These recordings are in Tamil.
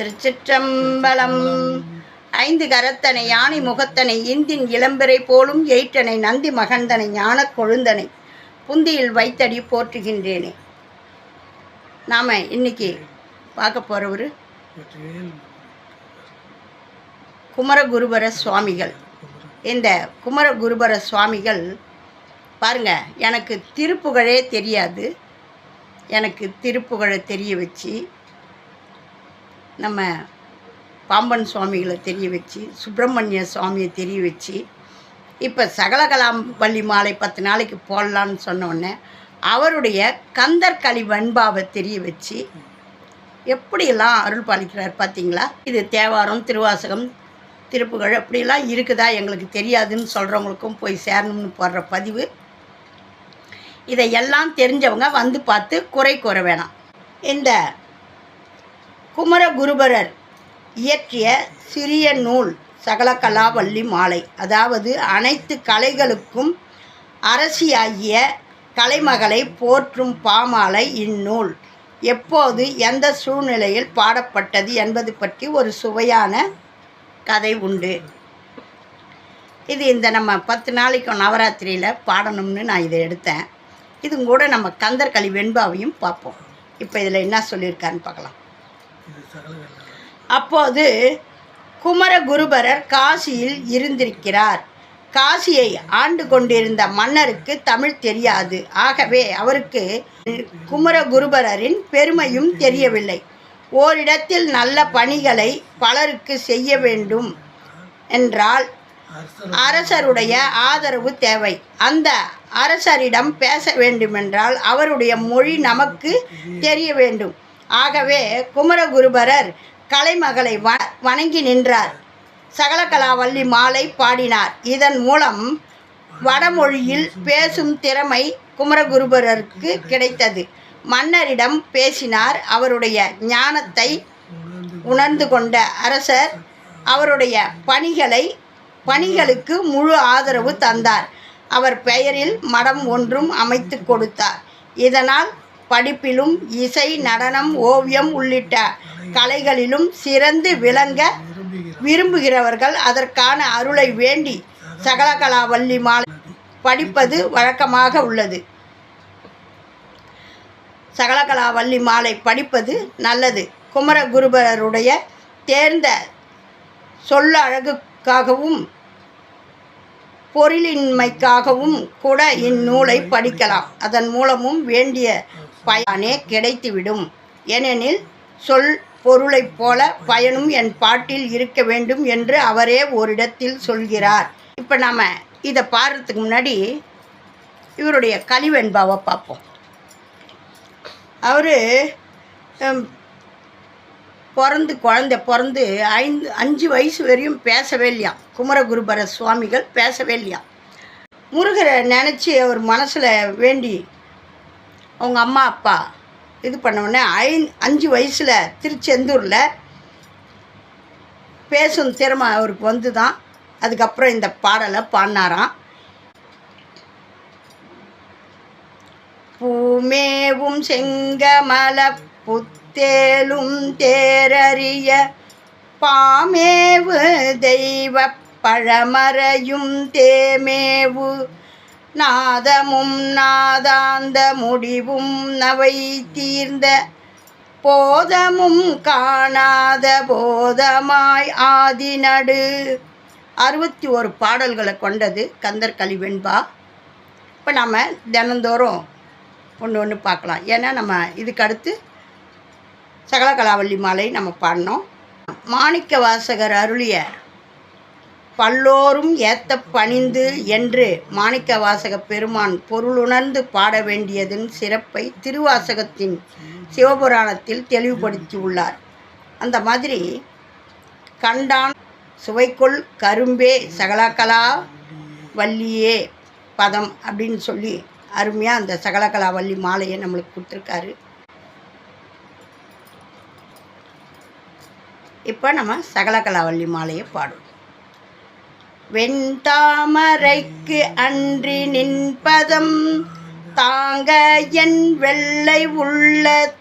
திருச்சிற்றம்பலம். ஐந்து கரத்தனை யானை முகத்தனை இந்தின் இளம்பிறை போலும் எயிற்றனை நந்தி மகந்தனை ஞான கொழுந்தனை புந்தியில் வைத்தடி போற்றுகின்றேனே. நாம் இன்னைக்கு பார்க்க போகிறவர் குமரகுருபர சுவாமிகள். இந்த குமரகுருபர சுவாமிகள் பாருங்க எனக்கு திருப்புகழே தெரியாது. எனக்கு திருப்புகழை தெரிய வச்சு நம்ம பாம்பன் சுவாமிகளை தெரிய வச்சு சுப்பிரமணிய சுவாமியை தெரிய வச்சு இப்போ சகலகலாம் பள்ளி மாலை பத்து நாளைக்கு போடலான்னு சொன்னோடனே அவருடைய கந்தர்களி வெண்பாவை தெரிய வச்சு எப்படியெல்லாம் அருள் பாலிக்கிறார் பார்த்தீங்களா இது தேவாரம் திருவாசகம் திருப்புகழ் அப்படிலாம் இருக்குதா எங்களுக்கு தெரியாதுன்னு சொல்கிறவங்களுக்கும் போய் சேரணும்னு போடுற பதிவு. இதையெல்லாம் தெரிஞ்சவங்க வந்து பார்த்து குறை கூற வேணாம். இந்த குமரகுருபரர் இயற்றிய சிறிய நூல் சகலகலாவல்லி மாலை. அதாவது அனைத்து கலைகளுக்கும் அரசியாகிய கலைமகளை போற்றும் பாமாலை இந்நூல். எப்போது எந்த சூழ்நிலையில் பாடப்பட்டது என்பது பற்றி ஒரு சுவையான கதை உண்டு. இது இந்த நம்ம பத்து நாளைக்கு நவராத்திரியில் பாடணும்னு நான் இதை எடுத்தேன். இது கூட நம்ம கந்தர்களி வெண்பாவையும் பார்ப்போம். இப்போ இதில் என்ன சொல்லியிருக்காருன்னு பார்க்கலாம். அப்போது குமரகுருபரர் காசியில் இருந்திருக்கிறார். காசியை ஆண்டு கொண்டிருந்த மன்னருக்கு தமிழ் தெரியாது. ஆகவே அவருக்கு குமரகுருபரரின் பெருமையும் தெரியவில்லை. ஓரிடத்தில் நல்ல பணிகளை பலருக்கு செய்ய வேண்டும் என்றால் அரசருடைய ஆதரவு தேவை. அந்த அரசரிடம் பேச வேண்டுமென்றால் அவருடைய மொழி நமக்கு தெரிய வேண்டும். ஆகவே குமரகுருபரர் கலைமகளை வ வணங்கி நின்றார். சகலகலாவல்லி மாலை பாடினார். இதன் மூலம் வடமொழியில் பேசும் திறமை குமரகுருபரருக்கு கிடைத்தது. மன்னரிடம் பேசினார். அவருடைய ஞானத்தை உணர்ந்து கொண்ட அரசர் அவருடைய பணிகளை பணிகளுக்கு முழு ஆதரவு தந்தார். அவர் பெயரில் மடம் ஒன்றும் அமைத்து கொடுத்தார். இதனால் படிப்பிலும் இசை நடனம் ஓவியம் உள்ளிட்ட கலைகளிலும் சிறந்து விளங்க விரும்புகிறவர்கள் அதற்கான அருளை வேண்டி சகலகலாவல்லி மாலை படிப்பது வழக்கமாக உள்ளது. சகலகலாவல்லி மாலை படிப்பது நல்லது. குமரகுருபருடைய தேர்ந்த சொல்ல அழகுக்காகவும் பொருளின்மைக்காகவும் கூட இந்நூலை படிக்கலாம். அதன் மூலமும் வேண்டிய பயனே கிடைத்துவிடும். ஏனெனில் சொல் பொருளைப் போல பயனும் என் பாட்டில் இருக்க வேண்டும் என்று அவரே ஓரிடத்தில் சொல்கிறார். இப்போ நாம் இதை பாடுறதுக்கு முன்னாடி இவருடைய கலிவெண்பாவை பார்ப்போம். அவர் பிறந்து குழந்த பிறந்து ஐந்து அஞ்சு வயசு வரையும் பேசவே இல்லையா? குமரகுருபர சுவாமிகள் பேசவே இல்லையா? முருகரை நினச்சி அவர் மனசில் வேண்டி அவங்க அம்மா அப்பா இது பண்ணவுடனே ஐ அஞ்சு வயசில் திருச்செந்தூரில் பேசும் திறமை அவருக்கு வந்து தான் அதுக்கப்புறம் இந்த பாடலை பாடினாராம். பூமேவும் செங்கமல புத்தேலும் தேரறிய பாமேவு தெய்வ பழமறையும் தேமேவு நாதமும் நாதாந்த முடிவும் நவை தீர்ந்த போதமும் காணாத போதமாய் ஆதிநடு. அறுபத்தி ஒரு பாடல்களை கொண்டது கந்தர் கலிவெண்பா. இப்போ நம்ம தினந்தோறும் ஒன்று ஒன்று பார்க்கலாம். ஏன்னா நம்ம இதுக்கு அடுத்து சகலகலாவல்லி மாலை நம்ம பாடினோம் மாணிக்க வாசகர் அருளிய பல்லோரும் ஏத்த பணிந்து என்று மாணிக்க வாசக பெருமான் பொருளுணர்ந்து பாட வேண்டியதன் சிறப்பை திருவாசகத்தின் சிவபுராணத்தில் தெளிவுபடுத்தி உள்ளார். அந்த மாதிரி கண்டான் சுவைக்குள் கரும்பே சகலகலா வள்ளியே பதம் அப்படின்னு சொல்லி அருமையாக அந்த சகலகலா வள்ளி மாலையை நம்மளுக்கு கொடுத்துருக்காரு. இப்போ நம்ம சகலகலாவல்லி மாலையை பாடுவோம். வெண்தாமரைக்கு அன்றி நின்பதம் தாங்க என் வெள்ளை உள்ள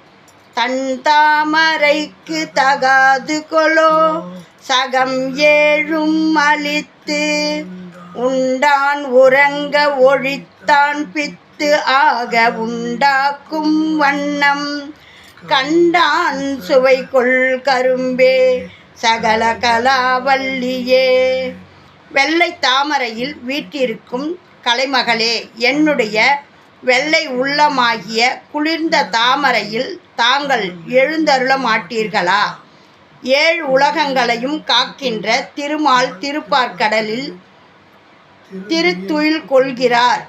தன் தாமரைக்கு தகாது கொலோ. சகம் ஏழும் அழித்து உண்டான் உறங்க ஒழித்தான் பித்து ஆக உண்டாக்கும் வண்ணம். கண்டான் சுவை கொள் கரும்பே சகல கலாவல்லியே வெள்ளை தாமரையில் வீட்டிருக்கும் கலைமகளே என்னுடைய வெள்ளை உள்ளமாகிய குளிர்ந்த தாமரையில் தாங்கள் எழுந்தருள மாட்டீர்களா? ஏழு உலகங்களையும் காக்கின்ற திருமால் திருப்பார்க்கடலில் திருத்துயில் கொள்கிறார்.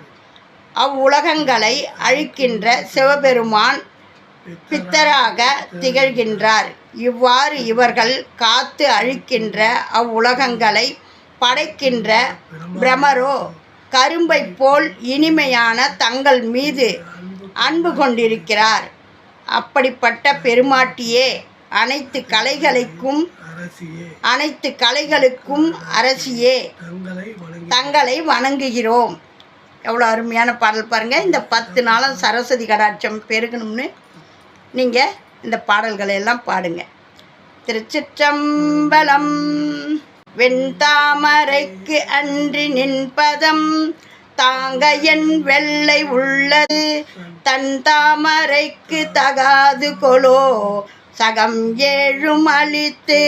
அவ்வுலகங்களை அழிக்கின்ற சிவபெருமான் பித்தராக திகழ்கின்றார். இவ்வாறு இவர்கள் காத்து அழிக்கின்ற அவ்வுலகங்களை படைக்கின்ற பிரமரோ கரும்பை போல் இனிமையான தங்கள் மீது அன்பு கொண்டிருக்கிறார். அப்படிப்பட்ட பெருமாட்டியே அனைத்து கலைகளுக்கும் அனைத்து கலைகளுக்கும் அரசியே தங்களை தங்களை வணங்குகிறோம். எவ்வளோ அருமையான பாடல் பாருங்கள் இந்த பத்து நாளும் சரஸ்வதி கடாட்சம் பெருகணும்னு நீங்கள் இந்த பாடல்களை எல்லாம் பாடுங்க. திருச்சிற்றம்பலம் வெண்தாமரைக்கு அன்றி நின்பதம் தாங்க என் வெள்ளை உள்ளது தன் தாமரைக்கு தகாது கொலோ. சகம் ஏழும் அழித்து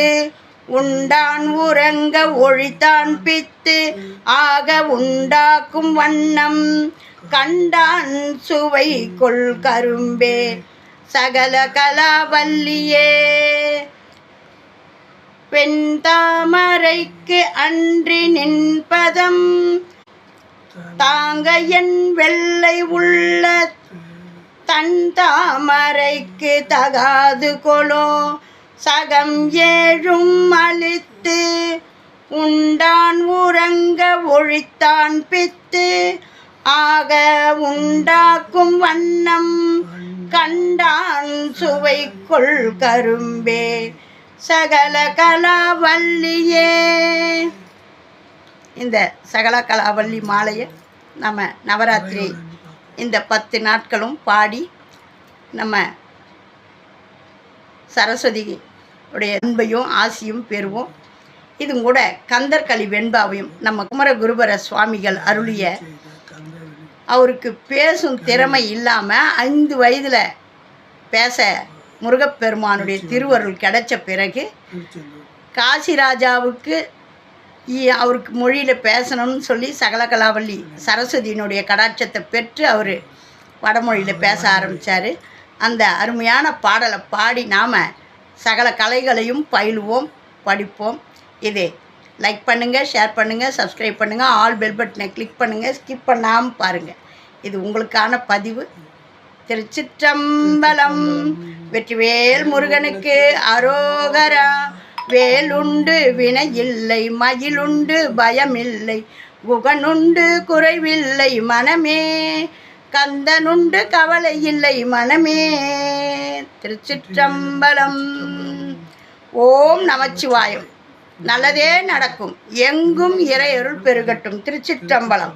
உண்டான் உறங்க ஒழித்தான் பித்து. ஆக உண்டாக்கும் வண்ணம் கண்டான் சுவை கொள் கரும்பே. சகல கலாவல்லியே வெண்தாமரைக்கு அன்றி நின்பதம். தாங்க என் வெள்ளை உள்ள தன் தாமரைக்கு தகாது கொலோ. சகம் ஏழும் அழித்து உண்டான் உறங்க ஒழித்தான் பித்து. ஆக உண்டாக்கும் வண்ணம் கண்டான் சுவை கொள் கரும்பே. சகல கலாவல்லியே. இந்த சகல கலாவல்லி மாலையை நம்ம நவராத்திரி இந்த பத்து நாட்களும் பாடி நம்ம சரஸ்வதி உடைய அன்பையும் ஆசியும் பெறுவோம். இதுவும் கூட கந்தர்களி வெண்பாவையும் நம்ம குமர குருபர சுவாமிகள் அருளிய அவருக்கு பேசும் திறமை இல்லாமல் ஐந்து வயதில் பேச முருகப்பெருமானுடைய திருவருள் கிடைச்ச பிறகு காசிராஜாவுக்கு இ- அவருக்கு மொழியில் பேசணும்னு சொல்லி சகலகலாவல்லி சரஸ்வதியினுடைய கடாட்சத்தை பெற்று அவர் வடமொழியில் பேச ஆரம்பித்தார் அந்த அருமையான பாடலை பாடி நாம் சகல கலைகளையும் பயிலுவோம் படிப்போம். இது லைக் பண்ணுங்கள் ஷேர் பண்ணுங்கள் சப்ஸ்கிரைப் பண்ணுங்கள் ஆல் பெல் பட்டனை கிளிக் பண்ணுங்கள் ஸ்கிப் பண்ணாமல் பாருங்கள் இது உங்களுக்கான பதிவு. திருச்சிற்றம்பலம். வெற்றிவேல் முருகனுக்கு அரோகரா. வேலுண்டு வினையில்லை மயிலுண்டு பயமில்லை குகனுண்டு குறைவில்லை மனமே. கந்தனுண்டு கவலை இல்லை மனமே. திருச்சிற்றம்பலம். ஓம் நமச்சிவாயம். நல்லதே நடக்கும். எங்கும் இறையருள் பெருகட்டும். திருச்சிற்றம்பலம்.